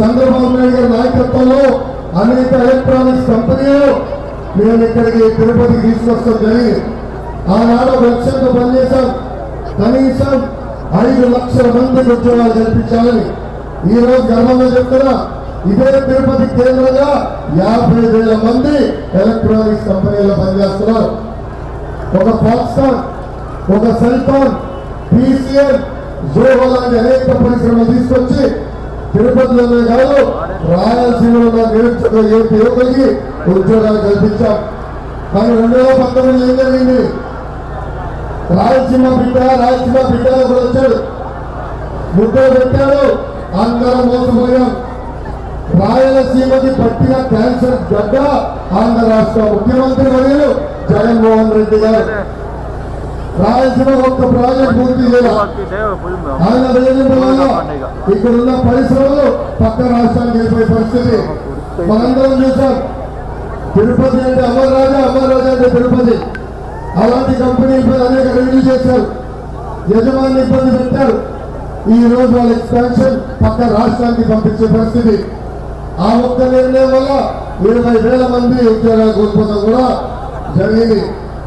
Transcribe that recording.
చంద్రబాబు నాయుడు గారి నాయకత్వంలో అనేక ఎలక్ట్రానిక్స్ కంపెనీలు మేము ఇక్కడికి తిరుపతికి తీసుకొస్తాం జరిగింది ఆనాడు ఒక లక్ష్యంతో పనిచేశాం. కనీసం ఐదు లక్షల మందికి ఉద్యోగాలు కల్పించాలని ఈ రోజు గర్వంగా చెప్తున్నా. ఇదే తిరుపతి కేంద్రంగా యాభై వేల మంది ఎలక్ట్రానిక్స్ కంపెనీలో పనిచేస్తున్నారు. ఒక ఫాక్స్కాన్ ఒక సెల్ఫోన్ ఫోన్ టీసీఎల్ జోహో లాంటి అనేక పరిశ్రమలు తీసుకొచ్చి తిరుపతిలోనే కాదు రాయలసీమలో ఉన్న నిరుద్యోగ యువకులకి ఉద్యోగాలు కల్పించాం. కానీ రెండు వేల పంతొమ్మిది ఏం జరిగింది? రాయలసీమ బిడ్డ రాయలసీమ బిడ్డ కూడా వచ్చారు ముద్దలు పెట్టారు అందరం మోసపోయాం. రాయలసీమకి పట్టిన క్యాన్సర్ గడ్డ ఆంధ్ర రాష్ట్ర ముఖ్యమంత్రి మరియు జగన్మోహన్ రెడ్డి గారు. రాయలసీమ ఒక్క ప్రాజెక్ట్ పూర్తి ఆయన వల్ల ఇక్కడ ఉన్న పరిశ్రమలు పక్క రాష్ట్రానికి వెళ్ళిపోయే పరిస్థితి. మనందరం చూసాం. తిరుపతి అంటే అమర్ రాజా అమర్ రాజా అంటే తిరుపతి. అలాంటి కంపెనీ అనేక రివ్యూ చేశారు. యజమాని ఇబ్బంది పెట్టారు. ఈ రోజు వాళ్ళ ఎక్స్పాన్షన్ పక్క రాష్ట్రానికి పంపించే పరిస్థితి. ఆ ఒక్క నిర్ణయం వల్ల ఇరవై వేల మంది ఉద్యోగాలు కోల్పోతాం కూడా జరిగింది.